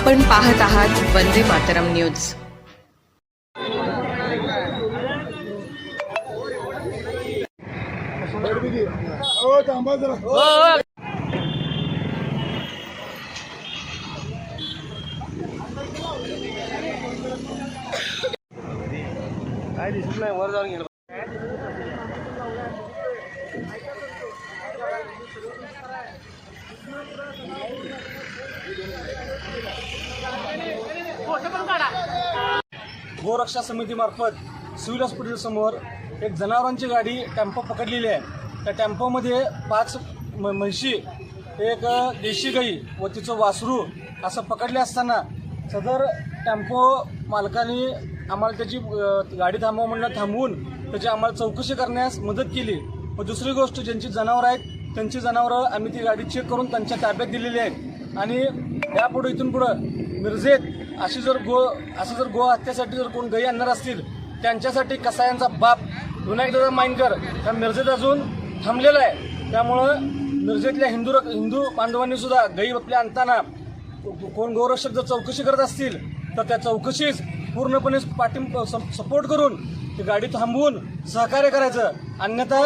आपण पाहत आहात वंदे मातरम न्यूज. काय दिसत नाही वर जाऊन गेलं गोरक्षा समितीमार्फत सिव्हिल हॉस्पिटलसमोर एक जनावरांची गाडी टेम्पो पकडलेली आहे. त्या टेम्पोमध्ये पाच म म्हशी एक देशी गाई व तिचं वासरू असं पकडले असताना सदर टेम्पो मालकाने आम्हाला त्याची गाडी थांबवा म्हणलं थांबवून त्याची आम्हाला चौकशी करण्यास मदत केली. व दुसरी गोष्ट ज्यांची जनावरं आहेत त्यांची जनावरं आम्ही ती गाडी चेक करून त्यांच्या ताब्यात दिलेली आहेत आणि यापुढे इथून पुढं मिरजेत अशी जर गो असं जर गो हत्यासाठी जर कोण गाई आणणार असतील त्यांच्यासाठी कसायांचा बाप विनायकदादा माइनकर त्या मिरजेत अजून थांबलेला आहे. त्यामुळं मिरजेतल्या हिंदू हिंदू बांधवांनी सुद्धा गई आपल्या आणताना कोण गौरक्षक जर चौकशी करत असतील तर त्या चौकशीस पूर्णपणे पाठिंब सपोर्ट करून ती गाडी थांबवून सहकार्य करायचं. अन्यथा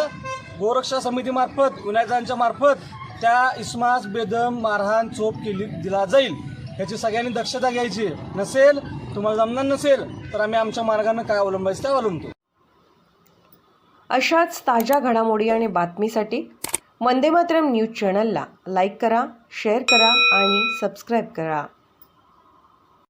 गोरक्षा समितीमार्फत विनायकांच्या मार्फत त्या इस्मास बेदम मारहाण चोप केली दिला जाईल. ह्याची सगळ्यांनी दक्षता घ्यायची. नसेल तुम्हाला जमणार नसेल तर आम्ही आमच्या मार्गानं काय अवलंबायचं ते अवलंबतो. अशाच ताज्या घडामोडी आणि बातमीसाठी वंदे मातरम न्यूज चॅनलला लाईक करा शेअर करा आणि सबस्क्राईब करा.